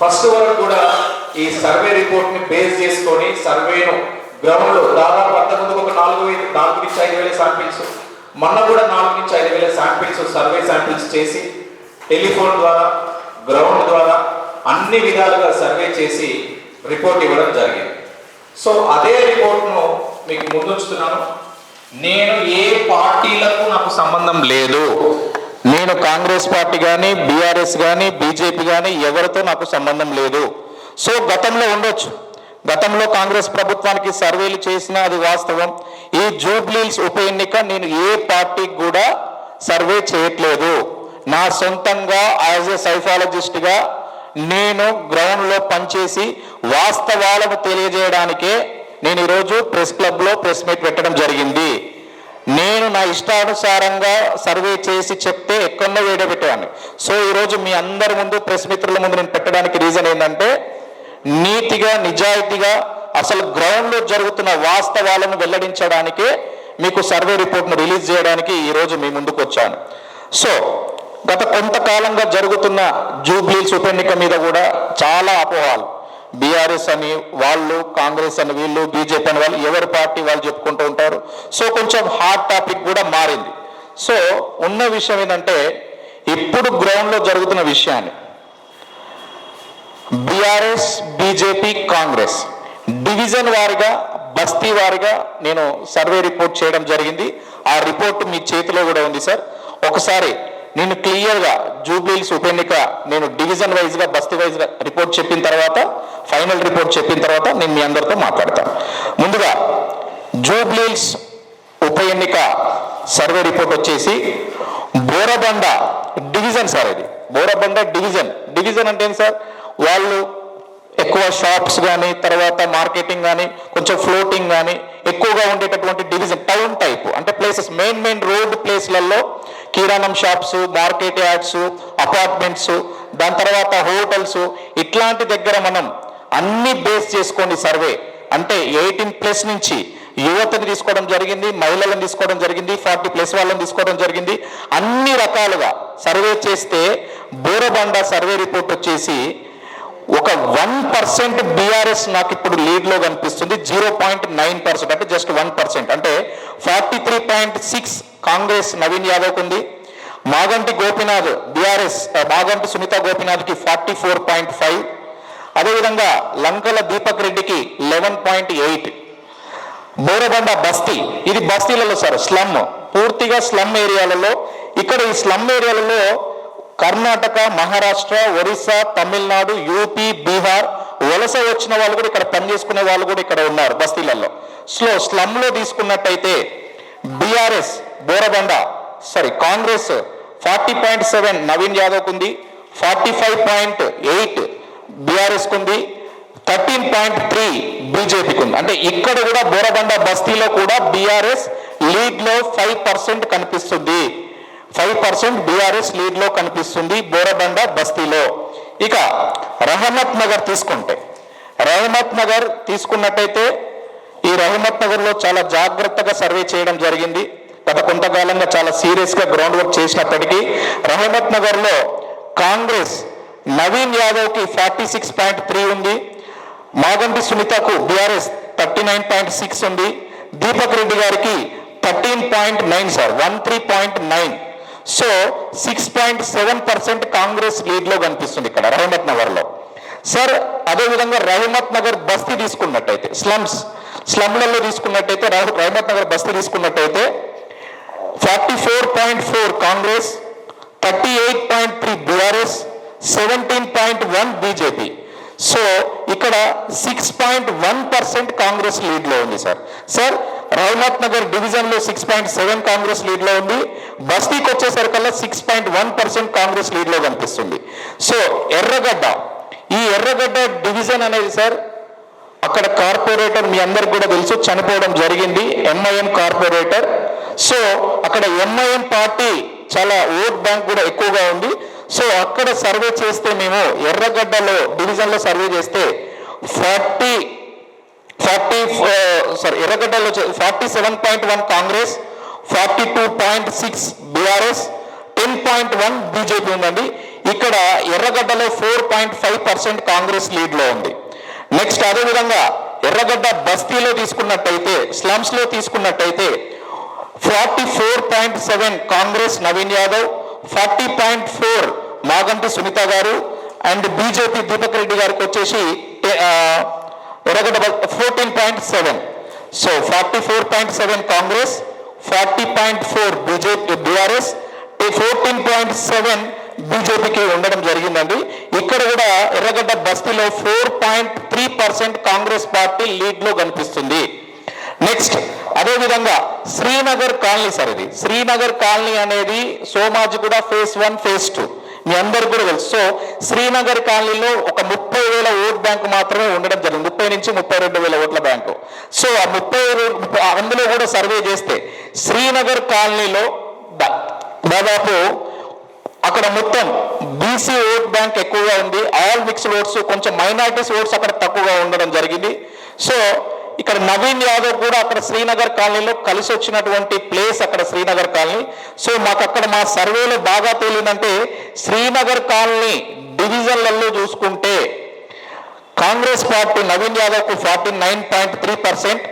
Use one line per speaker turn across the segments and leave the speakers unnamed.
First వరకు కూడా ఈ సర్వే రిపోర్ట్ని బేస్ చేసుకొని సర్వేను గ్రౌండ్లో దాదాపు అంతకుముందు ఒక నాలుగు వేలు నాలుగు నుంచి ఐదు వేల శాంపిల్స్. మొన్న కూడా నాలుగు నుంచి ఐదు వేల శాంపిల్స్ సర్వే శాంపిల్స్ చేసి టెలిఫోన్ ద్వారా గ్రౌండ్ ద్వారా అన్ని విధాలుగా సర్వే చేసి రిపోర్ట్ ఇవ్వడం జరిగింది. సో అదే రిపోర్ట్ను మీకు ముందుంచుతున్నాను. నేను ఏ పార్టీలకు నాకు సంబంధం లేదు. నేను కాంగ్రెస్ పార్టీ కానీ బీఆర్ఎస్ కానీ బీజేపీ కానీ ఎవరితో నాకు సంబంధం లేదు. సో గతంలో ఉండొచ్చు. గతంలో కాంగ్రెస్ ప్రభుత్వానికి సర్వేలు చేసిన అది వాస్తవం. ఈ జూబ్లీల్స్ ఉప ఎన్నిక నేను ఏ పార్టీకి కూడా సర్వే చేయట్లేదు. నా సొంతంగా యాజ్ ఎ సైఫాలజిస్ట్గా నేను గ్రౌండ్లో పనిచేసి వాస్తవాలను తెలియజేయడానికే నేను ఈరోజు ప్రెస్ క్లబ్లో ప్రెస్ మీట్ పెట్టడం జరిగింది. నేను నా ఇష్టానుసారంగా సర్వే చేసి చెప్తే ఎక్కడో వీడియో పెట్టేవాడిని. సో ఈరోజు మీ అందరి ముందు ప్రెస్ మిత్రుల ముందు నేను పెట్టడానికి రీజన్ ఏంటంటే నీతిగా నిజాయితీగా అసలు గ్రౌండ్లో జరుగుతున్న వాస్తవాలను వెల్లడించడానికి మీకు సర్వే రిపోర్ట్ను రిలీజ్ చేయడానికి ఈరోజు మీ ముందుకు వచ్చాను. సో గత కొంతకాలంగా జరుగుతున్న జూబ్లీస్ ఉప ఎన్నిక మీద కూడా చాలా అపోహాలు. బీఆర్ఎస్ అని వాళ్ళు కాంగ్రెస్ అని వీళ్ళు బీజేపీ అని వాళ్ళు ఎవరి పార్టీ వాళ్ళు చెప్పుకుంటూ ఉంటారు. సో కొంచెం హాట్ టాపిక్ కూడా మారింది. సో ఉన్న విషయం ఏంటంటే ఇప్పుడు గ్రౌండ్లో జరుగుతున్న విషయాన్ని. బీఆర్ఎస్ బీజేపీ కాంగ్రెస్ డివిజన్ వారిగా బస్తీ వారిగా నేను సర్వే రిపోర్ట్ చేయడం జరిగింది. ఆ రిపోర్ట్ మీ చేతిలో కూడా ఉంది సార్. ఒకసారి నేను క్లియర్గా జూబ్లీస్ ఉప ఎన్నిక నేను డివిజన్ వైజ్గా బస్తీ వైజ్గా రిపోర్ట్ చెప్పిన తర్వాత ఫైనల్ రిపోర్ట్ చెప్పిన తర్వాత నేను మీ అందరితో మాట్లాడతాను ముందుగా జూబ్లీల్స్ ఉప ఎన్నిక సర్వే రిపోర్ట్ వచ్చేసి బోరబండ డివిజన్ సార్ ఇది. బోరబండ డివిజన్ డివిజన్ అంటే ఏంటి సార్ వాళ్ళు ఎక్కువ షాప్స్ కానీ తర్వాత మార్కెటింగ్ కానీ కొంచెం ఫ్లోటింగ్ కానీ ఎక్కువగా ఉండేటటువంటి డివిజన్ టౌన్ టైప్ అంటే ప్లేసెస్ మెయిన్ మెయిన్ రోడ్ ప్లేస్లలో కిరాణం షాప్స్ మార్కెట్ యార్డ్స్ అపార్ట్మెంట్స్ దాని తర్వాత హోటల్స్ ఇట్లాంటి దగ్గర మనం అన్ని బేస్ చేసుకోండి సర్వే. అంటే ఎయిటీన్ ప్లస్ నుంచి యువతని తీసుకోవడం జరిగింది మహిళలను తీసుకోవడం జరిగింది ఫార్టీ ప్లస్ వాళ్ళని తీసుకోవడం జరిగింది. అన్ని రకాలుగా సర్వే చేస్తే బోరబండ సర్వే రిపోర్ట్ వచ్చేసి ఒక వన్ పర్సెంట్ బీఆర్ఎస్ నాకు ఇప్పుడు లీడ్లో కనిపిస్తుంది. జీరో పాయింట్ నైన్ పర్సెంట్ అంటే జస్ట్ వన్ పర్సెంట్ అంటే forty three point six Congress Naveen యాదవ్కి ఉంది. మాగంటి గోపినాథ్ బీఆర్ఎస్ మాగంటి సునీత గోపినాథ్కి ఫార్టీ ఫోర్ పాయింట్ ఫైవ్ అదేవిధంగా లంకల దీపక్ రెడ్డికి లెవెన్ పాయింట్ ఎయిట్ బోరబండ బస్తీ ఇది బస్తీలలో సార్ స్లమ్. పూర్తిగా స్లమ్ ఏరియాలలో ఇక్కడ ఈ స్లమ్ ఏరియాలలో కర్ణాటక మహారాష్ట్ర ఒరిస్సా తమిళనాడు యూపీ బీహార్ వలస వచ్చిన వాళ్ళు కూడా ఇక్కడ పనిచేసుకునే వాళ్ళు కూడా ఇక్కడ ఉన్నారు బస్తీలలో. స్లో స్లమ్లో తీసుకున్నట్టయితే BRS Borabanda sorry Congress forty point seven Naveen యాదవ్కు ఉంది ఫార్టీ ఫైవ్ పాయింట్ ఎయిట్ బీఆర్ఎస్కి ఉంది థర్టీన్ పాయింట్ త్రీ బీజేపీకి ఉంది. అంటే ఇక్కడ కూడా బోరబండ బస్తీలో కూడా బీఆర్ఎస్ లీడ్లో ఫైవ్ పర్సెంట్ కనిపిస్తుంది. ఫైవ్ పర్సెంట్ బీఆర్ఎస్ లీడ్లో కనిపిస్తుంది బోరబండ బస్తీలో. ఇక రహమత్ నగర్ తీసుకుంటే రహమత్ నగర్ తీసుకున్నట్టయితే ఈ రహమత్ నగర్లో చాలా జాగ్రత్తగా సర్వే చేయడం జరిగింది. గత కొంతకాలంగా చాలా సీరియస్గా గ్రౌండ్ వర్క్ చేసినప్పటికీ రహమత్ నగర్లో కాంగ్రెస్ నవీన్ యాదవ్కి ఫార్టీ సిక్స్ పాయింట్ త్రీ ఉంది. Maganti సునీతకు BRS thirty nine point six ఉంది. దీపక్ రెడ్డి గారికి thirteen point nine sir one three point nine. So six point seven percent Congress లీడ్లో కనిపిస్తుంది ఇక్కడ రహమత్ నగర్లో. సార్ అదేవిధంగా రహమత్ నగర్ బస్తీ తీసుకున్నట్టయితే స్లమ్స్ స్లమ్లలో తీసుకున్నట్టయితే రహమత్ నగర్ బస్తీ తీసుకున్నట్టయితే forty four point four Congress thirty eight point three BRS seventeen point one BJP so ఇక్కడ six point one percent Congress లీడ్లో ఉంది సార్ సార్ రౌనత్ నగర్ డివిజన్లో సిక్స్ పాయింట్ సెవెన్ కాంగ్రెస్ లీడ్లో ఉంది. బస్తీకి వచ్చేసరికల్లా six point one percent Congress లీడ్లో కనిపిస్తుంది. సో ఎర్రగడ్డ. ఈ Erragadda division అనేది సార్ అక్కడ కార్పొరేటర్ మీ అందరికి కూడా తెలుసు చనిపోవడం జరిగింది ఎంఐఎం కార్పొరేటర్. సో అక్కడ ఎంఐఎం పార్టీ చాలా ఓట్ బ్యాంక్ కూడా ఎక్కువగా ఉంది. సో అక్కడ సర్వే చేస్తే మేము ఎర్రగడ్డలో డివిజన్లో సర్వే చేస్తే forty forty sorry ఎర్రగడ్డలో forty seven point one Congress forty two point six BRS ten point one BJP ఉందండి. ఇక్కడ ఎర్రగడ్డలో four point five percent Congress లీడ్లో ఉంది. నెక్స్ట్ అదేవిధంగా ఎర్రగడ్డ బస్తీలో తీసుకున్నట్టయితే స్లమ్స్లో తీసుకున్నట్టయితే forty four point seven Congress Naveen Yadav forty point four Maganti Sunitha గారు and BJP Deepak Reddy గారికి వచ్చేసి ఆ, fourteen point seven so forty four point seven Congress forty point four BJP BRS fourteen point seven బీజేపీకి ఉండడం జరిగిందండి. ఇక్కడ కూడా ఎర్రగడ్డ బస్తీలో four point three percent Congress party లీడ్లో కనిపిస్తుంది నెక్స్ట్ అదేవిధంగా శ్రీనగర్ కాలనీ సార్ ఇది. శ్రీనగర్ కాలనీ అనేది Somajiguda phase one phase two మీ అందరికి కూడా తెలుసు. సో శ్రీనగర్ కాలనీలో ఒక ముప్పై వేల ఓట్ బ్యాంకు మాత్రమే ఉండడం జరిగింది. ముప్పై నుంచి ముప్పై రెండు వేల ఓట్ల బ్యాంకు. సో ఆ ముప్పై అందులో కూడా సర్వే చేస్తే శ్రీనగర్ కాలనీలో దాదాపు అక్కడ మొత్తం బీసీ ఓట్ బ్యాంక్ ఎక్కువగా ఉంది. ఆల్ మిక్స్డ్ ఓట్స్ కొంచెం మైనారిటీస్ ఓట్స్ అక్కడ తక్కువగా ఉండడం జరిగింది. సో ఇక్కడ నవీన్ యాదవ్ కూడా అక్కడ శ్రీనగర్ కాలనీలో కలిసి వచ్చినటువంటి ప్లేస్ అక్కడ శ్రీనగర్ కాలనీ. సో మాకు అక్కడ మా సర్వేలో బాగా తేలిందంటే శ్రీనగర్ కాలనీ డివిజన్లలో చూసుకుంటే Congress party Naveen యాదవ్కు forty nine point three percent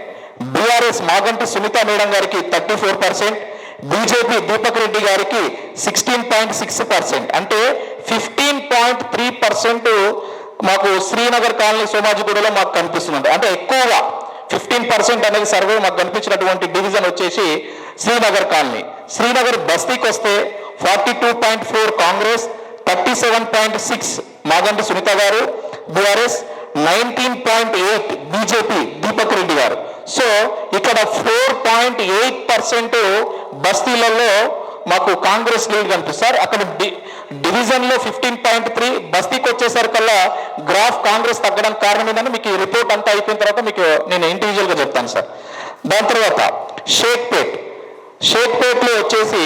BRS Maganti Sunitha madam గారికి thirty four percent BJP Deepak Reddy గారికి సిక్స్టీన్ పాయింట్ సిక్స్ పర్సెంట్ అంటే ఫిఫ్టీన్ పాయింట్ త్రీ పర్సెంట్ మాకు శ్రీనగర్ కాలనీ సోమాజిగూడలో మాకు కనిపిస్తుంది. అంటే ఎక్కువగా ఫిఫ్టీన్ పర్సెంట్ అనేది సర్వే మాకు కనిపించినటువంటి డివిజన్ వచ్చేసి శ్రీనగర్ కాలనీ. శ్రీనగర్ బస్తీకి వస్తే forty two point four Congress thirty seven point six Maganti Sunitha గారు BRS nineteen point eight BJP Deepak Reddy గారు. సో ఇక్కడ ఫోర్ పాయింట్ ఎయిట్ పర్సెంట్ బస్తీలలో మాకు కాంగ్రెస్ లీడ్ కనిపిస్తారు అక్కడ డి డివిజన్లో ఫిఫ్టీన్ పాయింట్ త్రీ బస్తీకి వచ్చేసరికల్లా గ్రాఫ్ కాంగ్రెస్ తగ్గడానికి కారణం ఏంటంటే మీకు ఈ రిపోర్ట్ అంతా అయిపోయిన తర్వాత మీకు నేను ఇండివిజువల్గా చెప్తాను సార్. దాని తర్వాత షేక్పేట్. షేక్పేట్లో వచ్చేసి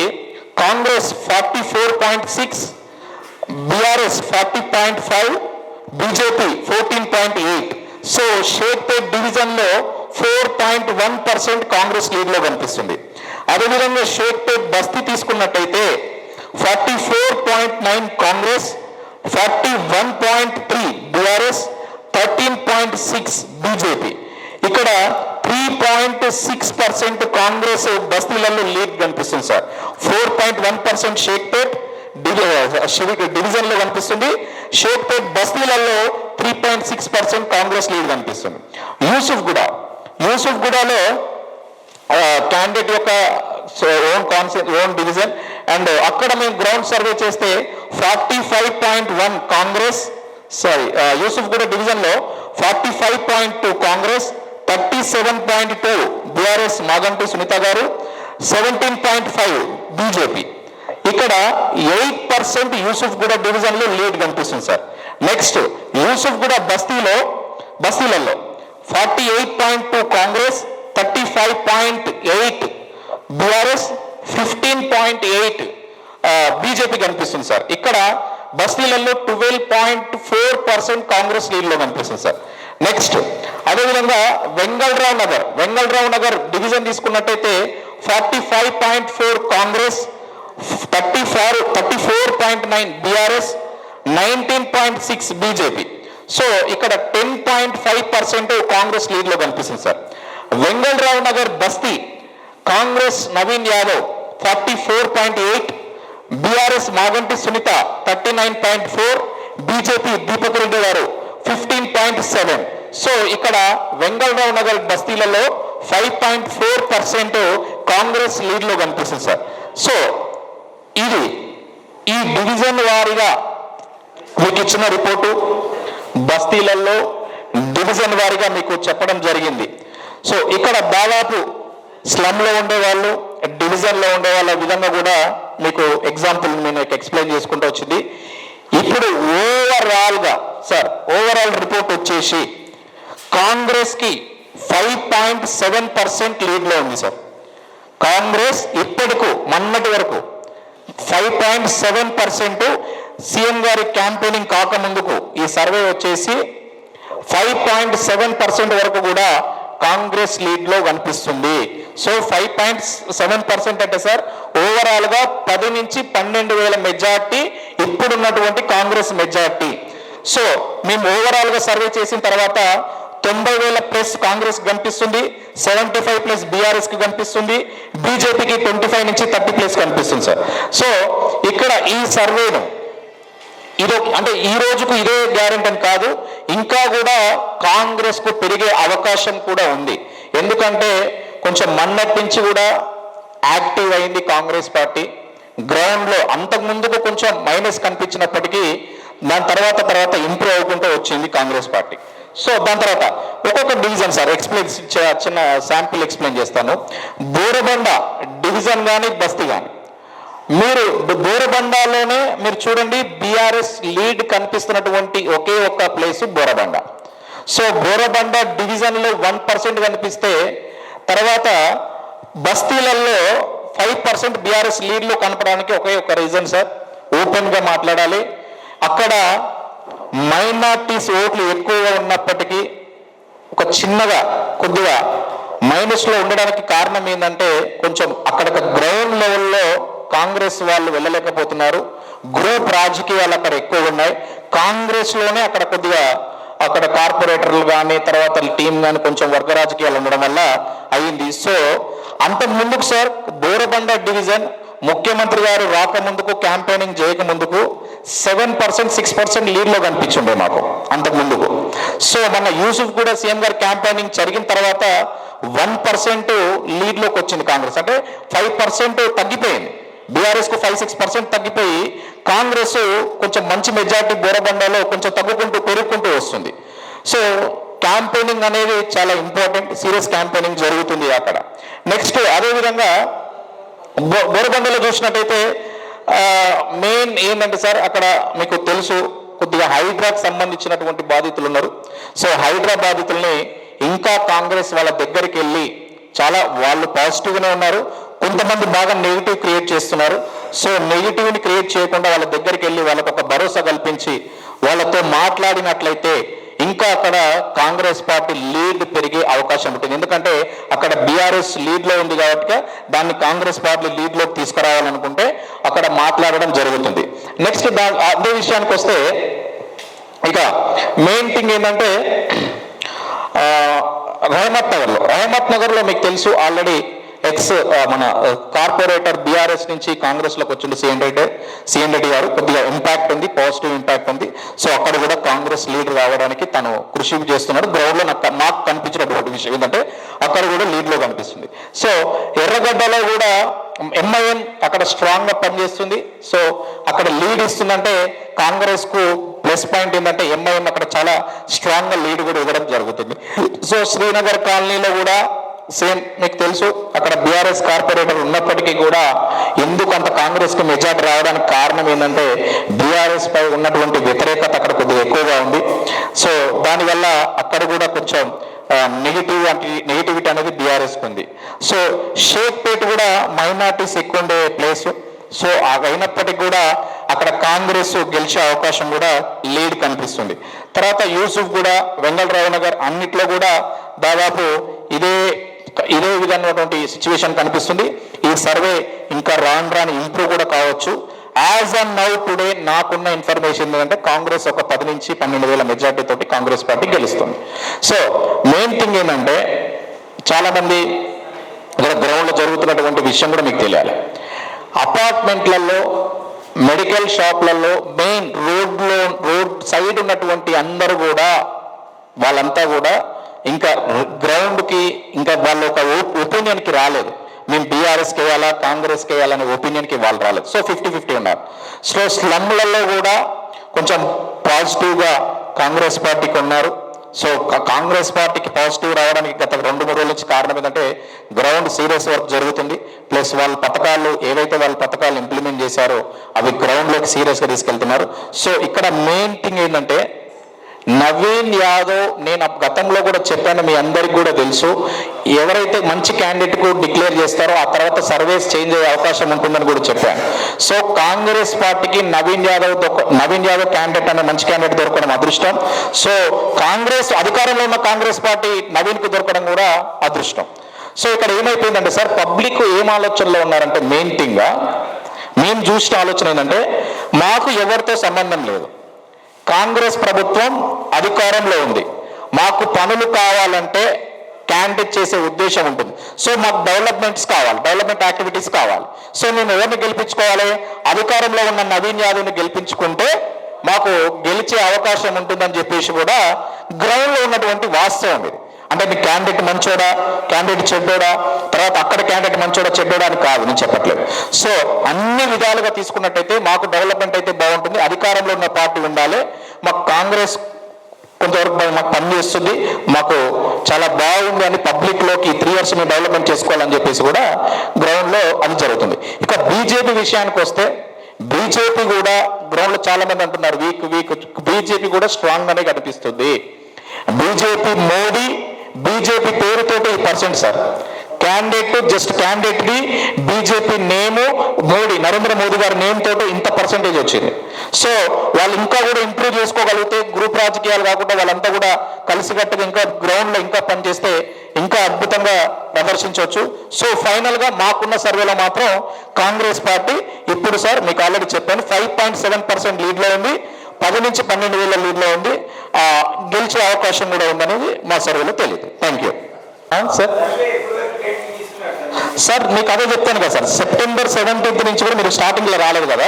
Congress forty four point six BRS forty point five BJP fourteen point eight. So Shaikpet డివిజన్లో four point one percent Congress లీడ్లో కనిపిస్తుంది. అదేవిధంగా షేక్పేట్ బస్తీ తీసుకున్నట్టయితే forty four point nine Congress forty one point three BRS thirteen point six BJP. ఇక్కడ three point six percent Congress బస్తీలలో lead కనిపిస్తుంది sir. Four point one percent Shaikpet డివిజన్లో కనిపిస్తుంది. Shaikpet బస్తీలలో three point six percent Congress lead కనిపిస్తుంది. యూసుఫ్ గూడ యూసుఫ్ గూడలో candidate యొక్క own concept own division and అక్కడ మేము గ్రౌండ్ సర్వే చేస్తే forty five point one Congress sorry Yousufguda డివిజన్లో forty five point two Congress thirty seven point two BRS Maganti Sunitha గారు సెవెంటీన్ పాయింట్ ఫైవ్ బీజేపీ ఇక్కడ eight percent Yusuf గూడ డివిజన్లో lead కనిపిస్తుంది sir. Next Yusuf గూడ బస్తీలో బస్తీలలో forty eight point two Congress thirty five point eight BRS fifteen point eight BJP కనిపిస్తుంది sir. ఇక్కడ బస్తీలలో twelve point four percent Congress లీడ్లో కనిపిస్తుంది సార్. నెక్స్ట్ అదేవిధంగా వెంగళరావు నగర్ వెంగళరావు నగర్ డివిజన్ తీసుకున్నట్టయితే forty five point four Congress thirty four thirty four point nine BRS nineteen point six BJP so ఇక్కడ ten point five percent Congress లీడ్లో కనిపిస్తుంది sir. Vengala Rao Nagar బస్తీ Congress Naveen Yadav forty four point eight BRS Maganti Sunitha thirty nine point four BJP Deepak Reddy గారు fifteen point seven. So ఇక్కడ Vengala Rao Nagar బస్తీలలో five point four percent Congress లీడ్లో కనిపిస్తుంది sir. So ఇది ఈ division వారీగా మీకు ఇచ్చిన రిపోర్టు. బస్తీలలో డివిజన్ వారీగా మీకు చెప్పడం జరిగింది. సో ఇక్కడ దాదాపు స్లమ్లో ఉండే వాళ్ళు డివిజన్లో ఉండే వాళ్ళ విధంగా కూడా మీకు ఎగ్జాంపుల్ నేను ఎక్స్ప్లెయిన్ చేసుకుంటూ వచ్చింది. ఇప్పుడు ఓవరాల్గా సార్ ఓవరాల్ రిపోర్ట్ వచ్చేసి కాంగ్రెస్కి ఫైవ్ పాయింట్ సెవెన్ పర్సెంట్ లీడ్లో ఉంది సార్ కాంగ్రెస్ ఇప్పటికు మొన్నటి వరకు five point seven percent CM గారి క్యాంపెయినింగ్ కాకముందుకు ఈ సర్వే వచ్చేసి ఫైవ్ పాయింట్ సెవెన్ పర్సెంట్ వరకు కూడా కాంగ్రెస్ లీడ్లో కనిపిస్తుంది. So five point seven percent అంటే సార్ ఓవరాల్గా పది నుంచి పన్నెండు వేల మెజార్టీ ఇప్పుడున్నటువంటి కాంగ్రెస్ మెజార్టీ. సో మేము ఓవరాల్గా సర్వే చేసిన తర్వాత తొంభై వేల ప్లస్ కాంగ్రెస్ కనిపిస్తుంది సెవెంటీ ఫైవ్ ప్లస్ బీఆర్ఎస్కి కనిపిస్తుంది బీజేపీకి ట్వంటీ ఫైవ్ నుంచి థర్టీ ప్లస్ కనిపిస్తుంది సార్. సో ఇక్కడ ఈ సర్వేను ఇదో అంటే ఈ రోజుకు ఇదే గ్యారెంటీ అని కాదు ఇంకా కూడా కాంగ్రెస్కు పెరిగే అవకాశం కూడా ఉంది. ఎందుకంటే కొంచెం మన్నటి నుంచి కూడా యాక్టివ్ అయింది కాంగ్రెస్ పార్టీ. గ్రౌండ్లో అంతకు ముందుకు కొంచెం మైనస్ కనిపించినప్పటికీ దాని తర్వాత తర్వాత ఇంప్రూవ్ అవుకుంటూ వచ్చింది కాంగ్రెస్ పార్టీ. సో దాని తర్వాత ఒక్కొక్క డివిజన్ సార్ ఎక్స్ప్లెయిన్ చిన్న శాంపిల్ ఎక్స్ప్లెయిన్ చేస్తాను. బోరబండ డివిజన్ కానీ బస్తీ కానీ మీరు బోరబండలోనే మీరు చూడండి బీఆర్ఎస్ లీడ్ కనిపిస్తున్నటువంటి ఒకే ఒక్క ప్లేస్ బోరబండ. సో బోరబండ డివిజన్లో వన్ పర్సెంట్ కనిపిస్తే తర్వాత బస్తీలలో ఫైవ్ పర్సెంట్ బీఆర్ఎస్ లీడ్లు కనపడానికి ఒకే ఒక రీజన్ సార్ ఓపెన్గా మాట్లాడాలి. అక్కడ మైనార్టీస్ ఓట్లు ఎక్కువగా ఉన్నప్పటికీ ఒక చిన్నగా కొద్దిగా మైనస్లో ఉండడానికి కారణం ఏంటంటే కొంచెం అక్కడ గ్రౌండ్ లెవెల్లో కాంగ్రెస్ వాళ్ళు వెళ్ళలేకపోతున్నారు. గ్రూప్ రాజకీయాలు అక్కడ ఎక్కువ ఉన్నాయి. కాంగ్రెస్లోనే అక్కడ కొద్దిగా అక్కడ కార్పొరేటర్లు కానీ తర్వాత టీం కానీ కొంచెం వర్గ రాజకీయాలు ఉండడం వల్ల అయింది. సో అంతకు ముందుకు సార్ బోరబండ డివిజన్ ముఖ్యమంత్రి గారు రాకముందుకు క్యాంపెయినింగ్ చేయక ముందుకు సెవెన్ పర్సెంట్ సిక్స్ పర్సెంట్ లీడ్లో కనిపించుండే మాకు అంతకు ముందుకు. సో మన యూసుఫ్ కూడా సీఎం గారు క్యాంపెయినింగ్ జరిగిన తర్వాత వన్ పర్సెంట్ లీడ్లోకి వచ్చింది కాంగ్రెస్. అంటే ఫైవ్ పర్సెంట్ తగ్గిపోయింది. బీఆర్ఎస్కు ఫైవ్ సిక్స్ పర్సెంట్ తగ్గిపోయి కాంగ్రెస్ కొంచెం మంచి మెజార్టీ గోరబండలో కొంచెం తగ్గుకుంటూ పెరుగుకుంటూ వస్తుంది. సో క్యాంపెయినింగ్ అనేది చాలా ఇంపార్టెంట్ సీరియస్ క్యాంపెయినింగ్ జరుగుతుంది అక్కడ. నెక్స్ట్ అదేవిధంగా గోరబండలో బోరబండలో చూసినట్టయితే మెయిన్ ఏంటంటే సార్ అక్కడ మీకు తెలుసు కొద్దిగా హైడ్రాకు సంబంధించినటువంటి బాధితులు ఉన్నారు. సో హైడ్రా బాధితుల్ని ఇంకా కాంగ్రెస్ వాళ్ళ దగ్గరికి వెళ్ళి చాలా వాళ్ళు పాజిటివ్గానే ఉన్నారు. కొంతమంది బాగా నెగిటివ్ క్రియేట్ చేస్తున్నారు. సో నెగిటివ్ని క్రియేట్ చేయకుండా వాళ్ళ దగ్గరికి వెళ్ళి వాళ్ళకు ఒక భరోసా కల్పించి వాళ్ళతో మాట్లాడినట్లయితే ఇంకా అక్కడ కాంగ్రెస్ పార్టీ లీడ్ పెరిగే అవకాశం ఉంటుంది. ఎందుకంటే అక్కడ బీఆర్ఎస్ లీడ్లో ఉంది కాబట్టి దాన్ని కాంగ్రెస్ పార్టీ లీడ్లోకి తీసుకురావాలనుకుంటే అక్కడ మాట్లాడడం జరుగుతుంది. నెక్స్ట్ దా అదే విషయానికి వస్తే ఇక మెయిన్ థింగ్ ఏంటంటే రహమత్ నగర్లో రహమత్ నగర్లో మీకు తెలుసు ఆల్రెడీ ఎక్స్ మన కార్పొరేటర్ బీఆర్ఎస్ నుంచి కాంగ్రెస్లోకి వచ్చింది సిఎన్ రెడ్డి సిఎన్ రెడ్డి గారు కొద్దిగా ఇంపాక్ట్ ఉంది పాజిటివ్ ఇంపాక్ట్ ఉంది. సో అక్కడ కూడా కాంగ్రెస్ లీడర్ రావడానికి తను కృషి చేస్తున్నాడు. గ్రౌండ్లో నాకు నాకు కనిపించినటువంటి విషయం ఏంటంటే అక్కడ కూడా లీడ్లో కనిపిస్తుంది. సో ఎర్రగడ్డలో కూడా ఎంఐఎం అక్కడ స్ట్రాంగ్గా పనిచేస్తుంది. సో అక్కడ లీడ్ ఇస్తుందంటే కాంగ్రెస్కు ప్లస్ పాయింట్ ఏంటంటే ఎంఐఎం అక్కడ చాలా స్ట్రాంగ్గా లీడ్ కూడా ఇవ్వడం జరుగుతుంది. సో శ్రీనగర్ కాలనీలో కూడా సేమ్ మీకు తెలుసు అక్కడ బీఆర్ఎస్ కార్పొరేటర్ ఉన్నప్పటికీ కూడా ఎందుకు అంత కాంగ్రెస్కి మెజార్టీ రావడానికి కారణం ఏంటంటే బీఆర్ఎస్ పై ఉన్నటువంటి వ్యతిరేకత అక్కడ కొద్దిగా ఎక్కువగా ఉంది. సో దానివల్ల అక్కడ కూడా కొంచెం నెగిటివ్ అంటే నెగిటివిటీ అనేది బీఆర్ఎస్ ఉంది. సో షేక్పేట్ కూడా మైనార్టీస్ ఎక్కువ ఉండే ప్లేస్. సో అయినప్పటికీ కూడా అక్కడ కాంగ్రెస్ గెలిచే అవకాశం కూడా లీడ్ కనిపిస్తుంది. తర్వాత యూసుఫ్ కూడా వెంగళరావు నగర్ అన్నిట్లో కూడా దాదాపు ఇదే ఇదే విధమైనటువంటి సిచ్యువేషన్ కనిపిస్తుంది. ఈ సర్వే ఇంకా రాను రాని ఇంప్రూవ్ కూడా కావచ్చు. యాజ్ అండ్ నౌ టుడే నాకున్న ఇన్ఫర్మేషన్ ఏంటంటే కాంగ్రెస్ ఒక పది నుంచి పన్నెండు వేల మెజార్టీ తోటి కాంగ్రెస్ పార్టీ గెలుస్తుంది. సో మెయిన్ థింగ్ ఏంటంటే చాలా మంది ఇక్కడ గ్రౌండ్లో జరుగుతున్నటువంటి విషయం కూడా మీకు తెలియాలి. అపార్ట్మెంట్లలో మెడికల్ షాప్లలో మెయిన్ రోడ్లో రోడ్ సైడ్ ఉన్నటువంటి అందరూ కూడా వాళ్ళంతా కూడా ఇంకా గ్రౌండ్కి ఇంకా వాళ్ళ ఒక ఒపీనియన్కి రాలేదు. మేము బీఆర్ఎస్కి వేయాలా కాంగ్రెస్కి వేయాలనే ఒపీనియన్కి వాళ్ళు రాలేదు. సో ఫిఫ్టీ ఫిఫ్టీ ఉన్నారు. సో స్లమ్లలో కూడా కొంచెం పాజిటివ్గా కాంగ్రెస్ పార్టీకి ఉన్నారు. సో కాంగ్రెస్ పార్టీకి పాజిటివ్ రావడానికి గత రెండు మూడు రోజుల నుంచి కారణం ఏంటంటే గ్రౌండ్ సీరియస్ వర్క్ జరుగుతుంది. ప్లస్ వాళ్ళ పథకాలు ఏవైతే వాళ్ళ పథకాలు ఇంప్లిమెంట్ చేశారో అవి గ్రౌండ్లోకి సీరియస్గా తీసుకెళ్తున్నారు. సో ఇక్కడ మెయిన్ థింగ్ ఏంటంటే నవీన్ యాదవ్ నేను గతంలో కూడా చెప్పాను మీ అందరికి కూడా తెలుసు. ఎవరైతే మంచి క్యాండిడేట్కు డిక్లేర్ చేస్తారో ఆ తర్వాత సర్వేస్ చేంజ్ అయ్యే అవకాశం ఉంటుందని కూడా చెప్పాను. సో కాంగ్రెస్ పార్టీకి నవీన్ యాదవ్ నవీన్ యాదవ్ క్యాండిడేట్ అనే మంచి క్యాండిడేట్ దొరకడం అదృష్టం. సో కాంగ్రెస్ అధికారంలో ఉన్న కాంగ్రెస్ పార్టీ నవీన్కు దొరకడం కూడా అదృష్టం. సో ఇక్కడ ఏమైపోయిందంటే సార్ పబ్లిక్ ఏం ఆలోచనలో ఉన్నారంటే మెయిన్ థింగ్గా మేము చూసిన ఆలోచన ఏంటంటే మాకు ఎవరితో సంబంధం లేదు. కాంగ్రెస్ ప్రభుత్వం అధికారంలో ఉంది. మాకు పనులు కావాలంటే క్యాండిడేట్ చేసే ఉద్దేశం ఉంటుంది. సో మాకు డెవలప్మెంట్స్ కావాలి డెవలప్మెంట్ యాక్టివిటీస్ కావాలి. సో మేము ఎవరిని గెలిపించుకోవాలి? అధికారంలో ఉన్న నవీన్ యాదవ్ని గెలిపించుకుంటే మాకు గెలిచే అవకాశం ఉంటుందని చెప్పేసి కూడా గ్రౌండ్లో ఉన్నటువంటి వాస్తవం ఇది. అంటే మీ క్యాండిడేట్ మంచోడా? క్యాండిడేట్ చెడ్డోడా? తర్వాత అక్కడ క్యాండిడేట్ మంచోడా చెడ్డోడా అని కాదు నేను చెప్పట్లేదు. సో అన్ని విధాలుగా తీసుకున్నట్టయితే మాకు డెవలప్మెంట్ అయితే బాగుంటుంది. అధికారంలో ఉన్న పార్టీ ఉండాలి. మాకు కాంగ్రెస్ కొంతవరకు మాకు మాకు పనిచేస్తుంది మాకు చాలా బాగుంది అని పబ్లిక్లోకి త్రీ ఇయర్స్ మేము డెవలప్మెంట్ చేసుకోవాలని చెప్పేసి కూడా గ్రౌండ్లో అది జరుగుతుంది. ఇక బీజేపీ విషయానికి వస్తే బీజేపీ కూడా గ్రౌండ్లో చాలా మంది అంటున్నారు వీక్ వీక్. బీజేపీ కూడా స్ట్రాంగ్ అనే కనిపిస్తుంది. బీజేపీ మోడీ బీజేపీ పేరుతోటి percent sir. Candidate just candidate the BJP name Modi Narendra Modi గారి నేమ్ తోటి ఇంత పర్సెంటేజ్ వచ్చింది. సో వాళ్ళు ఇంకా కూడా ఇంప్రూవ్ చేసుకోగలిగితే గ్రూప్ రాజకీయాలు కాకుండా వాళ్ళంతా కూడా కలిసికట్టుగా ఇంకా గ్రౌండ్లో ఇంకా పనిచేస్తే ఇంకా అద్భుతంగా ప్రదర్శించవచ్చు. సో ఫైనల్గా మాకున్న సర్వేలో మాత్రం కాంగ్రెస్ పార్టీ ఇప్పుడు సార్ మీకు ఆల్రెడీ చెప్పాను ఫైవ్ పాయింట్ సెవెన్ పర్సెంట్ లీడ్లో ఉంది. పది నుంచి పన్నెండు వేల లీడ్లో ఉంది. గెలిచే అవకాశం కూడా ఉందనేది మా సర్వేలో తెలియదు థ్యాంక్ యూ సార్? సార్ మీకు అదే చెప్తాను కదా సార్. సెప్టెంబర్ సెవెంటీన్త్ నుంచి కూడా మీరు స్టార్టింగ్లో రాలేదు కదా.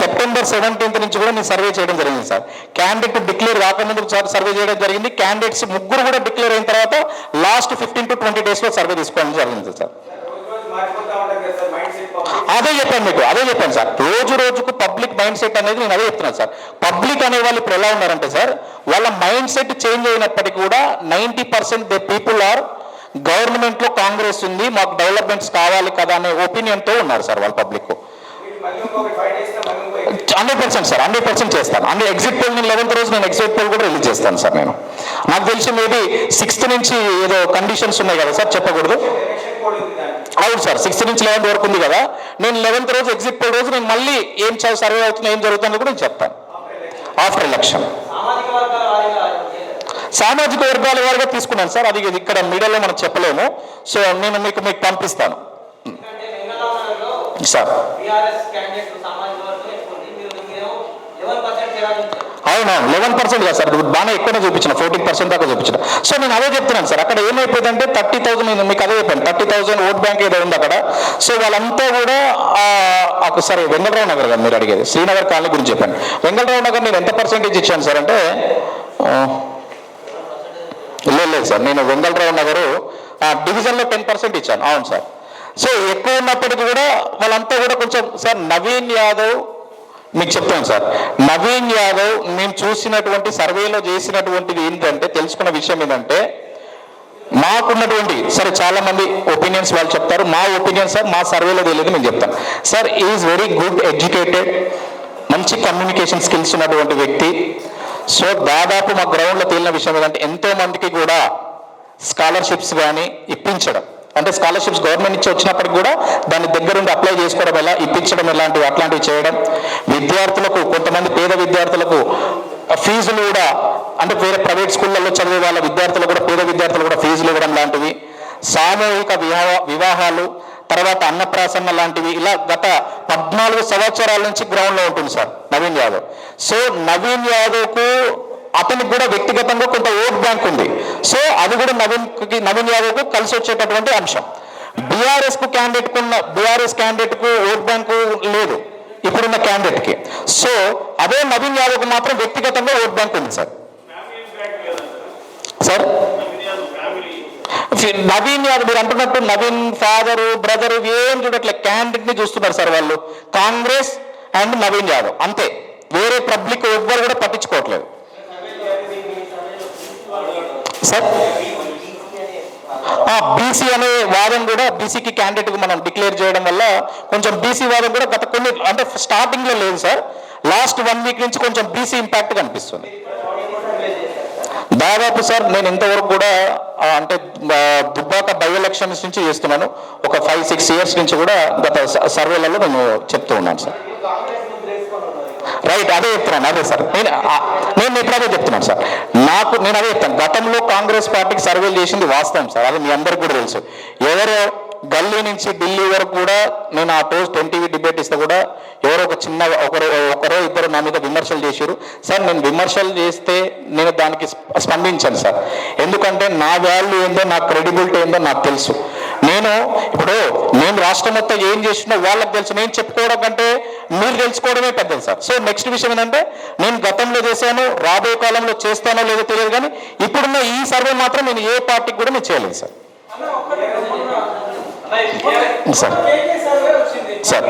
సెప్టెంబర్ సెవెంటీన్త్ నుంచి కూడా నేను సర్వే చేయడం జరిగింది సార్. క్యాండిడేట్ డిక్లేర్ కాకముందు సార్ సర్వే చేయడం జరిగింది. క్యాండిడేట్స్ ముగ్గురు కూడా డిక్లేర్ అయిన తర్వాత లాస్ట్ ఫిఫ్టీన్ టు ట్వంటీ డేస్లో సర్వే తీసుకోవడం జరిగింది సార్. అదే చెప్పాను మీకు అదే చెప్పాను సార్. రోజు రోజుకు పబ్లిక్ మైండ్ సెట్ అనేది నేను అదే చెప్తున్నాను సార్. పబ్లిక్ అనే వాళ్ళు ఇప్పుడు ఎలా ఉన్నారంటే సార్ వాళ్ళ మైండ్ సెట్ చేంజ్ అయినప్పటికీ కూడా ninety percent the people are గవర్నమెంట్లో కాంగ్రెస్ ఉంది మాకు డెవలప్మెంట్స్ కావాలి కదా అనే ఒపీనియన్తో ఉన్నారు సార్ వాళ్ళ public. Hundred percent sir hundred percent చేస్తాను. అంటే ఎగ్జిట్ పోల్ నేను లెవెన్త్ రోజు నేను ఎగ్జిట్ పోల్ కూడా రిలీజ్ చేస్తాను సార్ నేను. నాకు తెలిసి మేబీ సిక్స్త్ నుంచి ఏదో కండిషన్స్ ఉన్నాయి కదా సార్ చెప్పకూడదు? అవును సార్ సిక్స్త్ నుంచి లెవెన్త్ వరకు ఉంది కదా. నేను లెవెన్త్ రోజు ఎగ్జిట్ పోల్ రోజు నేను మళ్ళీ ఏం సర్వే అవుతుంది ఏం జరుగుతుందో కూడా నేను చెప్తాను. ఆఫ్టర్ ఎలక్షన్
సామాజిక వర్గాల వారిగా
తీసుకున్నాను సార్. అది ఇక్కడ మీడియాలో మనం చెప్పలేము. సో నేను మీకు మీకు పంపిస్తాను. సార్
బీఆర్ఎస్ క్యాండిడేట్ సామాజిక వర్గం ఎక్కువ ఉంది మీరు మీరు
అవునా? లెవెన్ పర్సెంట్ కదా సార్. బాగానే ఎక్కువనే చూపించిన. ఫోర్టీన్ పర్సెంట్ దాకా చూపించిన. సో నేను అదే చెప్తున్నాను సార్. అక్కడ ఏమైపోయిందంటే థర్టీ థౌసండ్ నేను మీకు అదే చెప్పాను. థర్టీ థౌసండ్ ఓట్ బ్యాంక్ ఏదో ఉంది అక్కడ. సో వాళ్ళంతా కూడా ఆ, ఒక సరే నగర్ కదా మీరు అడిగేది. శ్రీనగర్ కాలనీ గురించి చెప్పాను వెంకటరావు నగర్ నేను ఎంత పర్సెంటేజ్ ఇచ్చాను సార్ అంటే లేదు లేదు సార్. నేను వెంకటరావు నగరు డివిజన్లో టెన్ పర్సెంట్ ఇచ్చాను. అవును సార్. సో ఎక్కువ ఉన్నప్పటికీ కూడా వాళ్ళంతా కూడా కొంచెం సార్ నవీన్ యాదవ్ మీకు చెప్తాను సార్. నవీన్ యాదవ్ మేము చూసినటువంటి సర్వేలో చేసినటువంటిది ఏంటంటే తెలుసుకున్న విషయం ఏంటంటే మాకున్నటువంటి సరే చాలా మంది ఒపీనియన్స్ వాళ్ళు చెప్తారు. మా ఒపీనియన్ సార్ మా సర్వేలో తెలియదు మేము చెప్తాం. Sir is very good educated మంచి కమ్యూనికేషన్ స్కిల్స్ ఉన్నటువంటి వ్యక్తి. సో దాదాపు మా గ్రౌండ్లో తేలిన విషయం ఏంటంటే ఎంతో మందికి కూడా స్కాలర్షిప్స్ కానీ ఇప్పించడం. అంటే స్కాలర్షిప్స్ గవర్నమెంట్ నుంచి వచ్చినప్పటికి కూడా దాని దగ్గరుండి అప్లై చేసుకోవడం ఎలా ఇప్పించడం ఎలాంటివి అట్లాంటివి చేయడం. విద్యార్థులకు కొంతమంది పేద విద్యార్థులకు ఫీజులు కూడా అంటే వేరే ప్రైవేట్ స్కూళ్ళల్లో చదివే వాళ్ళ విద్యార్థులు కూడా పేద విద్యార్థులు కూడా ఫీజులు ఇవ్వడం లాంటివి. సామూహిక వివాహ వివాహాలు తర్వాత అన్నప్రాసన్న లాంటివి ఇలా గత పద్నాలుగు సంవత్సరాల నుంచి గ్రౌండ్లో ఉంటుంది సార్ నవీన్ యాదవ్. సో నవీన్ యాదవ్కు అతనికి కూడా వ్యక్తిగతంగా కొంత ఓట్ బ్యాంక్ ఉంది. సో అది కూడా నవీన్కి నవీన్ యాదవ్కు కలిసి వచ్చేటటువంటి అంశం. బీఆర్ఎస్కు కు ఉన్న బీఆర్ఎస్ క్యాండిడేట్కు ఓట్ బ్యాంకు లేదు. ఇప్పుడున్న క్యాండిడేట్కి. సో అదే నవీన్ యాదవ్కు మాత్రం వ్యక్తిగతంగా ఓట్ బ్యాంక్ ఉంది సార్. సార్? నవీన్ యాదవ్ మీరు అంటున్నట్టు నవీన్ ఫాదర్ బ్రదర్ ఏం చూడట్లే క్యాండిడేట్ని చూస్తున్నారు సార్ వాళ్ళు. కాంగ్రెస్ అండ్ నవీన్ యాదవ్ అంతే. వేరే పబ్లిక్ ఎవ్వరు కూడా పట్టించుకోవట్లేదు. సార్? బీసీ అనే వాదం కూడా బీసీకి క్యాండిడేట్గా మనం డిక్లేర్ చేయడం వల్ల కొంచెం బీసీ వాదం కూడా గత కొన్ని అంటే స్టార్టింగ్లో లేదు సార్. లాస్ట్ వన్ వీక్ నుంచి కొంచెం బీసీ ఇంపాక్ట్ కనిపిస్తుంది. దాదాపు సార్ నేను ఇంతవరకు కూడా అంటే దుబ్బాక బై ఎలక్షన్స్ నుంచి చేస్తున్నాను. ఒక ఫైవ్ సిక్స్ ఇయర్స్ నుంచి కూడా గత సర్వేలలో నేను చెప్తూ ఉన్నాను సార్. రైట్ అదే చెప్తున్నాను అదే సార్. నేను నేను ఇప్పుడు అదే చెప్తున్నాను సార్. నాకు నేను అదే చెప్తాను. గతంలో కాంగ్రెస్ పార్టీకి సర్వేలు చేసింది వాస్తవం సార్. అది మీ అందరికి కూడా తెలుసు. ఎవరో గల్లీ నుంచి ఢిల్లీ వరకు కూడా నేను ఆ రోజు టెన్ డిబేట్ ఇస్తే కూడా ఎవరో ఒక చిన్న ఒకరు ఒకరో ఇద్దరు నా మీద విమర్శలు చేశారు. సార్ నేను విమర్శలు చేస్తే నేను దానికి స్పందించాను సార్. ఎందుకంటే నా వాల్యూ ఏందో నా క్రెడిబిలిటీ ఏందో నాకు తెలుసు. నేను ఇప్పుడు నేను రాష్ట్రం మొత్తం ఏం చేసినా వాళ్ళకి తెలుసు నేను చెప్పుకోవడం కంటే మీరు తెలుసుకోవడమే పెద్దది సార్. సో నెక్స్ట్ విషయం ఏంటంటే నేను గతంలో చేశాను రాబోయే కాలంలో చేస్తానో లేదో తెలియదు కానీ ఇప్పుడున్న ఈ సర్వే మాత్రం నేను ఏ పార్టీకి కూడా నేను చేయలేదు సార్. సార్. సార్.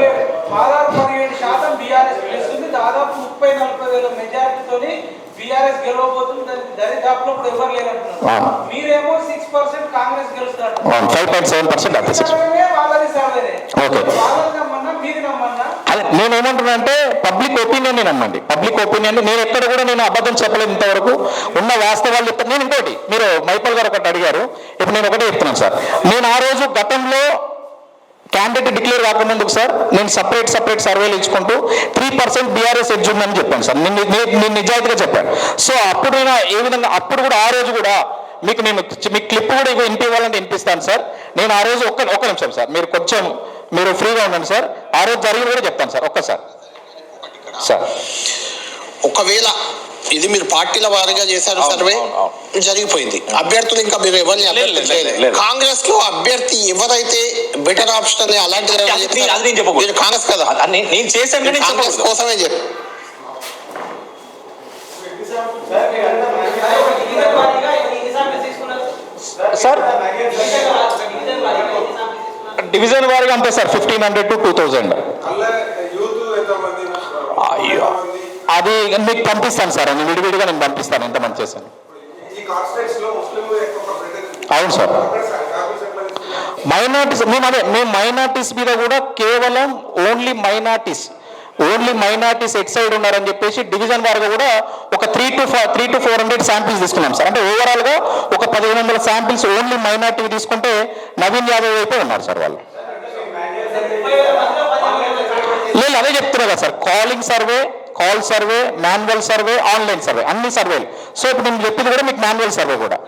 దాదాపు పదిహేడు శాతం బీఆర్ఎస్ గెలుస్తుంది దాదాపు ముప్పై నలభై వేల మెజారిటీతోని బీఆర్ఎస్ గెలవబోతుంది. దానికి దరిదాపులో ఇప్పుడు ఎవరు లేరంటున్నారు. మీరేమో సిక్స్ పర్సెంట్ కాంగ్రెస్ గెలుస్తారు
ఫైవ్ పాయింట్ సెవెన్ పర్సెంట్
వాళ్ళది సర్వేనే నమ్మన్నా నమ్మన్నా.
అదే నేను ఏమంటున్నా అంటే పబ్లిక్ ఒపీనియన్ నమ్మండి. పబ్లిక్ ఒపీనియన్ నేను ఎక్కడ కూడా నేను అబద్ధం చెప్పలేదు ఇంతవరకు. ఉన్న వాస్తవాలు చెప్తాను నేను ఇంకోటి మీరు మైపల్ గారు ఒకటి అడిగారు. ఇప్పుడు నేను ఒకటే చెప్తున్నాను సార్. నేను ఆ రోజు గతంలో క్యాండిడేట్ డిక్లేర్ కాకముందుకు సార్? నేను సపరేట్ సపరేట్ సర్వేలు ఇచ్చుకుంటూ త్రీ పర్సెంట్ బీఆర్ఎస్ ఎడ్జ్ ఉందని చెప్పాను సార్. నేను నేను- నిజాయితీగా చెప్పాను. సో అప్పుడు నేను ఏ విధంగా అప్పుడు కూడా ఆ రోజు కూడా మీకు నేను మీకు క్లిప్ కూడా ఇవ్వ వినిపించాలంటే వినిపిస్తాను సార్. నేను ఆ రోజు ఒక్క ఒక్క నిమిషం సార్. మీరు కొంచెం మీరు ఫ్రీగా ఉండండి సార్. ఆ రోజు జరిగింది కూడా చెప్తాను సార్. ఒక్కసారి సార్.
ఒకవేళ ఇది మీరు పార్టీల వారీగా చేశారు సర్వే జరిగిపోయింది అభ్యర్థులు ఇంకా మీరు ఎవరిని
లేదు, లేదు,
అభ్యర్థించలేదు
లేదు.
కాంగ్రెస్లో అభ్యర్థి ఎవరైతే బెటర్ ఆప్షన్ అని అలాంటి. మీరు కాంగ్రెస్ కదా
నేను- చేశాను
కాంగ్రెస్. కోసమే చెప్పు
సార్
డివిజన్ వారీగా
అంతే sir fifteen hundred to two thousand
అలా యూత్ ఎంతమంది
అయ్యో. అది మీకు పంపిస్తాను సార్ నేను విడివిడిగా నేను పంపిస్తాను చేశాను
ముస్లిం ఎక్కువ పర్సెంటేజ్
అవును సార్? మైనార్టీస్ మేము అదే మేము మైనార్టీస్ మీద కూడా కేవలం only minorities only minorities at side ఉన్నారని చెప్పేసి డివిజన్ వారిగా కూడా ఒక three to three to four hundred samples తీసుకున్నాం సార్. అంటే ఓవరాల్గా ఒక పదిహేను వందల శాంపిల్స్ ఓన్లీ మైనార్టీ తీసుకుంటే నవీన్ యాదవ్ వైపే ఉన్నారు సార్ వాళ్ళు. లేదు అదే చెప్తున్నా కదా sir. Calling survey call survey manual survey online survey అన్ని సర్వేలు. సో ఇప్పుడు నేను చెప్పింది కూడా మీకు మాన్యువల్ సర్వే కూడా.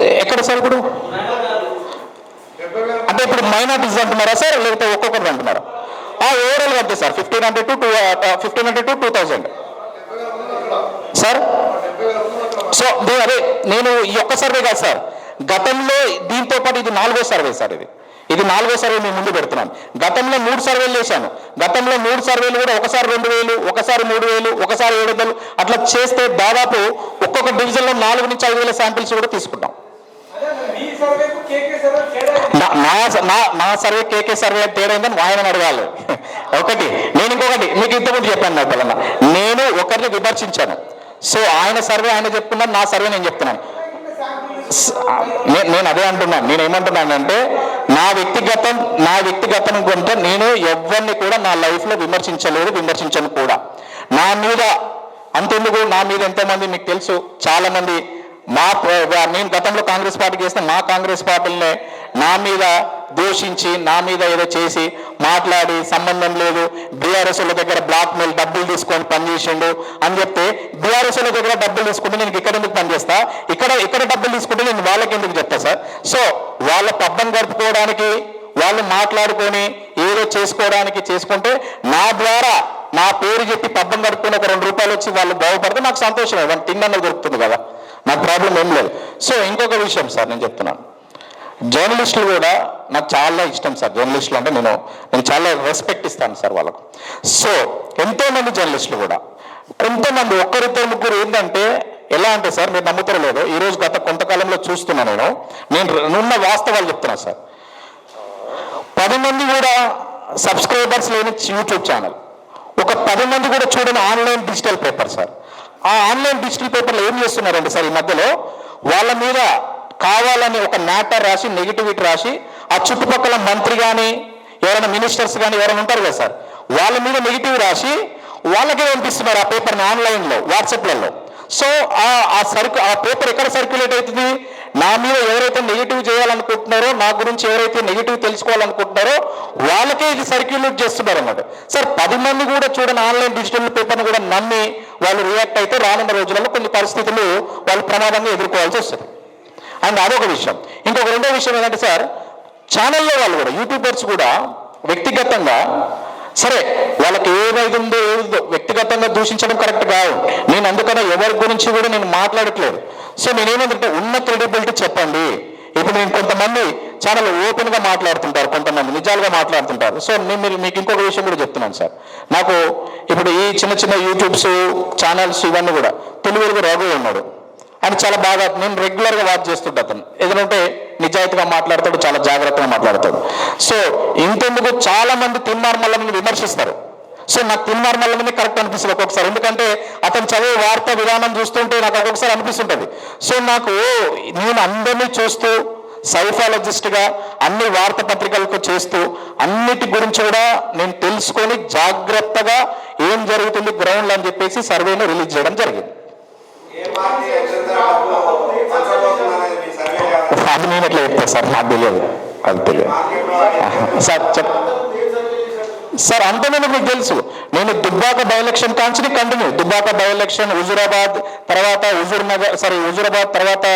ఎక్కడ సార్ ఇప్పుడు? అంటే ఇప్పుడు మైనార్టీస్ అంటున్నారా సార్? లేకపోతే ఒక్కొక్కరు అంటున్నారా? ఓవరాల్ అంతే sir. Fifteen hundred to two fifteen hundred to two thousand. Sir? So they- అదే నేను ఈ ఒక్క సర్వే కాదు సార్. గతంలో దీంతో పాటు ఇది నాలుగో సర్వే సార్ ఇది. ఇది నాలుగో సర్వే మేము ముందు పెడుతున్నాను గతంలో మూడు సర్వేలు చేశాను. గతంలో మూడు సర్వేలు కూడా ఒకసారి రెండు వేలు ఒకసారి మూడు వేలు ఒకసారి ఏడు వందలు అట్లా చేస్తే దాదాపు ఒక్కొక్క డివిజన్లో నాలుగు నుంచి ఐదు వేల శాంపిల్స్ కూడా తీసుకుంటాం. నా నా- నా సర్వే కేకే సర్వే తేడా ఏందని ఆయన అడగాలి. ఒకటి నేను ఇంకొకటి మీకు ఇంతకుముందు చెప్పాను నా పిల్లల నేను ఒకరిని విమర్శించాను. సో ఆయన సర్వే ఆయన చెప్తున్నాను నా సర్వే నేను చెప్తున్నాను. నేను అదే అంటున్నాను నేను ఏమంటున్నానంటే నా వ్యక్తిగతం నా వ్యక్తిగతం కొంటే నేను ఎవరిని కూడా నా లైఫ్లో విమర్శించలేదు విమర్శించను కూడా. నా మీద అంతెందుకు? నా మీద ఎంతోమంది మీకు తెలుసు. చాలామంది మా నేను గతంలో కాంగ్రెస్ పార్టీకి చేస్తే మా కాంగ్రెస్ పార్టీలనే నా మీద దూషించి నా మీద ఏదో చేసి మాట్లాడి సంబంధం లేదు. బీఆర్ఎస్ల దగ్గర బ్లాక్ మెయిల్ డబ్బులు తీసుకొని పనిచేసిండు అని చెప్తే బీఆర్ఎస్ల దగ్గర డబ్బులు తీసుకుంటే నేను ఇక్కడ ఎందుకు పనిచేస్తా? ఇక్కడ ఇక్కడ డబ్బులు తీసుకుంటే నేను వాళ్ళకి ఎందుకు చెప్తా సార్? సో వాళ్ళ పబ్బం గడుపుకోవడానికి వాళ్ళు మాట్లాడుకొని ఏదో చేసుకోవడానికి చేసుకుంటే నా ద్వారా నా పేరు చెప్పి పబ్బం గడుపుకొని ఒక రెండు రూపాయలు వచ్చి వాళ్ళు బాగుపడితే నాకు సంతోషమే. వాళ్ళు తిన్న దొరుకుతుంది కదా. నాకు ప్రాబ్లం ఏం లేదు. సో ఇంకొక విషయం సార్ నేను చెప్తున్నాను. జర్నలిస్టులు కూడా నాకు చాలా ఇష్టం సార్. జర్నలిస్టులు అంటే నేను నేను చాలా రెస్పెక్ట్ ఇస్తాను సార్ వాళ్ళకు. సో ఎంతో మంది జర్నలిస్టులు కూడా ఎంతోమంది ఒక్కరితో ముగ్గురు ఏంటంటే ఎలా అంటే సార్ మీరు నమ్ముతారో లేదో ఈరోజు గత కొంతకాలంలో చూస్తున్నా నేను నేను ఉన్న వాస్తవాలు చెప్తున్నా సార్. పది మంది కూడా సబ్స్క్రైబర్స్ లేని యూట్యూబ్ ఛానల్ ఒక పది మంది కూడా చూడని ఆన్లైన్ డిజిటల్ పేపర్ సార్. ఆ ఆన్లైన్ డిజిటల్ పేపర్లో ఏం చేస్తున్నారండి సార్ ఈ మధ్యలో వాళ్ళ మీద కావాలని ఒక మ్యాటర్ రాసి నెగిటివిటీ రాసి ఆ చుట్టుపక్కల మంత్రి కానీ ఎవరైనా మినిస్టర్స్ కానీ ఎవరైనా ఉంటారు కదా సార్ వాళ్ళ మీద నెగిటివ్ రాసి వాళ్ళకే పంపిస్తున్నారు ఆ పేపర్ని ఆన్లైన్లో వాట్సాప్లలో. సో ఆ ఆ సర్కు ఆ పేపర్ ఎక్కడ సర్క్యులేట్ అవుతుంది? నా మీద ఎవరైతే నెగిటివ్ చేయాలనుకుంటున్నారో నా గురించి ఎవరైతే నెగిటివ్ తెలుసుకోవాలనుకుంటున్నారో వాళ్ళకే ఇది సర్క్యులేట్ చేస్తున్నారు అన్నమాట సార్ పది మంది కూడా చూడని ఆన్లైన్ డిజిటల్ పేపర్ని కూడా నమ్మి వాళ్ళు రియాక్ట్ అయితే రానున్న రోజులలో కొన్ని పరిస్థితులు వాళ్ళు ప్రమాదంగా ఎదుర్కోవాల్సి వస్తుంది. అండ్ అదొక విషయం. ఇంకొక రెండో విషయం ఏంటంటే సార్ ఛానల్లో వాళ్ళు కూడా యూట్యూబర్స్ కూడా వ్యక్తిగతంగా సరే వాళ్ళకి ఏదైతుందో ఏదో వ్యక్తిగతంగా దూషించడం కరెక్ట్ కాదు. నేను అందుకనే ఎవరి గురించి కూడా నేను మాట్లాడట్లేదు. సో నేనేమంటే ఉన్న క్రెడిబిలిటీ చెప్పండి. ఇప్పుడు నేను కొంతమంది ఛానల్ ఓపెన్గా మాట్లాడుతుంటారు కొంతమంది నిజాలుగా మాట్లాడుతుంటారు. సో నేను మీరు- మీకు ఇంకొక విషయం కూడా చెప్తున్నాను సార్. నాకు ఇప్పుడు ఈ చిన్న చిన్న యూట్యూబ్స్ ఛానల్స్ ఇవన్నీ కూడా తెలుగులో రఘు ఉన్నాడు. అండ్ చాలా బాగా నేను రెగ్యులర్గా వాచ్ చేస్తుంటా అతను. ఎందుకంటే నిజాయితీగా మాట్లాడతాడు చాలా జాగ్రత్తగా మాట్లాడతాడు. సో ఇంతెందుకు చాలా మంది విమర్శిస్తారు. సో నాకు తిన్మార్మల్ని కరెక్ట్ అనిపిస్తుంది ఒక్కొక్కసారి. ఎందుకంటే అతను చదివే వార్త విధానం చూస్తుంటే నాకు ఒక్కొక్కసారి అనిపిస్తుంటుంది. సో నాకు నేను అందరినీ చూస్తూ సైఫాలజిస్ట్గా అన్ని వార్తాపత్రికలకు చేస్తూ అన్నిటి గురించి కూడా నేను తెలుసుకొని జాగ్రత్తగా ఏం జరుగుతుంది గ్రౌండ్లో అని చెప్పేసి సర్వేను రిలీజ్ చేయడం జరిగింది. అది నేను ఎట్లా చెప్తాను సార్ నాకు తెలియదు. అది తెలియదు. సార్ చెప్ సార్ అంతే నేను మీకు తెలుసు. నేను Dubbaka by election Kanchi continue. Dubbaka by election Huzurabad తర్వాత హుజూర్ నగర్ సారీ హుజురాబాద్ తర్వాత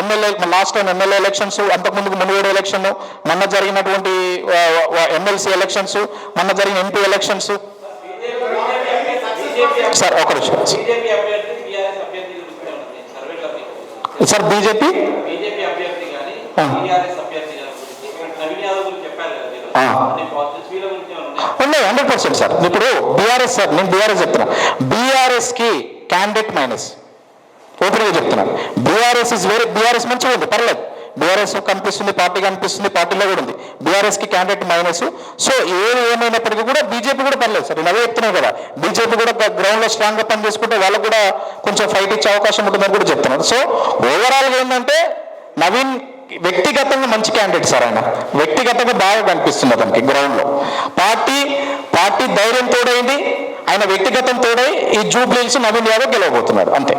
MLA last time MLA elections అంతకుముందు మునుగోడు ఎలక్షన్ మొన్న జరిగినటువంటి ఎమ్మెల్సీ ఎలక్షన్స్ మొన్న జరిగిన ఎంపీ ఎలక్షన్స్ సార్ ఒక నిమిషం.
గురించి ఏమైనా ఉన్నాయా?
Hundred percent sir. ఇప్పుడు బీఆర్ఎస్ సార్ నేను బీఆర్ఎస్ చెప్తున్నా. బీఆర్ఎస్కి క్యాండిడేట్ మైనస్ ఓపెన్గా చెప్తున్నాను బీఆర్ఎస్ ఇస్ వెరీ బీఆర్ఎస్ మంచిగా ఉంది పర్లేదు. బీఆర్ఎస్ కనిపిస్తుంది పార్టీ కనిపిస్తుంది పార్టీలో కూడా ఉంది. బీఆర్ఎస్కి క్యాండిడేట్ మైనస్ సో ఏది ఏమైనప్పటికీ కూడా బీజేపీ కూడా పర్లేదు సార్. నేను అవే చెప్తున్నాను కదా. బీజేపీ కూడా గ్రౌండ్లో స్ట్రాంగ్గా పని చేసుకుంటే వాళ్ళకు కూడా కొంచెం ఫైట్ ఇచ్చే అవకాశం ఉంటుందని కూడా చెప్తున్నాను. సో ఓవరాల్గా ఏంటంటే నవీన్ వ్యక్తిగతంగా మంచి క్యాండిడేట్ సార్ ఆయన. వ్యక్తిగతంగా బాగా కనిపిస్తుంది అతనికి గ్రౌండ్లో పార్టీ పార్టీ ధైర్యం తోడైంది. ఆయన వ్యక్తిగతం తోడై ఈ జూబ్లీల్స్ నవీన్ యాదవ్ గెలవబోతున్నారు. అంతే.